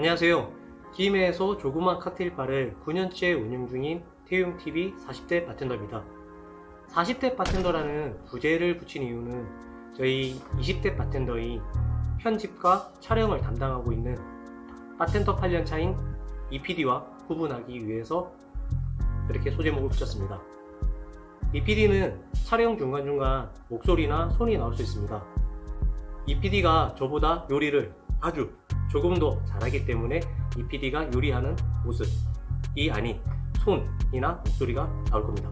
안녕하세요. 김해에서 조그만 칵테일 바를 9년째 운영 중인 태용TV 40대 바텐더입니다. 40대 바텐더라는 부제를 붙인 이유는 저희 20대 바텐더인 편집과 촬영을 담당하고 있는 바텐더 8년 차인 EPD와 구분하기 위해서 그렇게 소제목을 붙였습니다. EPD는 촬영 중간중간 목소리나 손이 나올 수 있습니다. EPD가 저보다 요리를 아주 조금 더 잘하기 때문에 EPD가 요리하는 모습이 아닌 손이나 목소리가 나올 겁니다.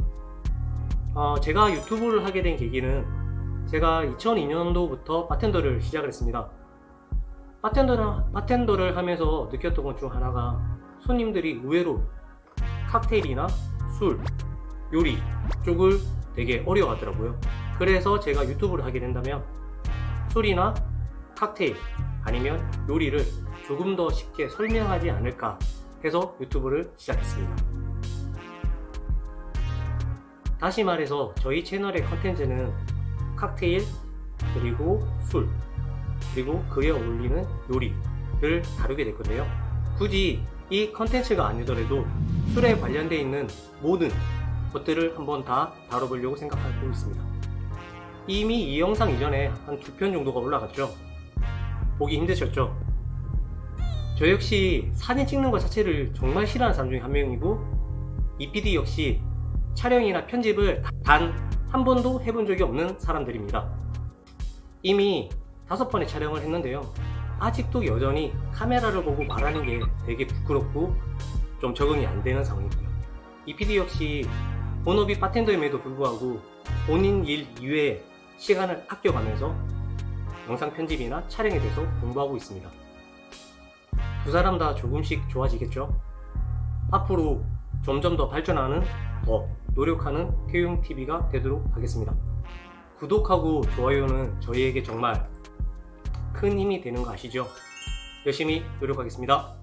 어, 제가 유튜브를 하게 된 계기는 제가 2002년도부터 바텐더를 시작을 했습니다. 바텐더를, 바텐더를 하면서 느꼈던 것 중 하나가 손님들이 의외로 칵테일이나 술, 요리 쪽을 되게 어려워하더라고요. 그래서 제가 유튜브를 하게 된다면 술이나 칵테일 아니면 요리를 조금 더 쉽게 설명하지 않을까 해서 유튜브를 시작했습니다. 다시 말해서 저희 채널의 컨텐츠는 칵테일 그리고 술 그리고 그에 어울리는 요리를 다루게 될 건데요. 굳이 이 컨텐츠가 아니더라도 술에 관련되어 있는 모든 것들을 한번 다 다뤄보려고 생각하고 있습니다. 이미 이 영상 이전에 한 두 편 정도가 올라갔죠. 보기 힘드셨죠? 저 역시 사진 찍는 것 자체를 정말 싫어하는 사람 중에 한 명이고 EPD 역시 촬영이나 편집을 단 한 번도 해본 적이 없는 사람들입니다. 이미 다섯 번의 촬영을 했는데요. 아직도 여전히 카메라를 보고 말하는 게 되게 부끄럽고 좀 적응이 안 되는 상황이고요. EPD 역시 본업이 바텐더임에도 불구하고 본인 일 이외에 시간을 아껴가면서 영상 편집이나 촬영에 대해서 공부하고 있습니다. 두 사람 다 조금씩 좋아지겠죠? 앞으로 점점 더 발전하는 더 노력하는 태용TV가 되도록 하겠습니다. 구독하고 좋아요는 저희에게 정말 큰 힘이 되는 거 아시죠? 열심히 노력하겠습니다.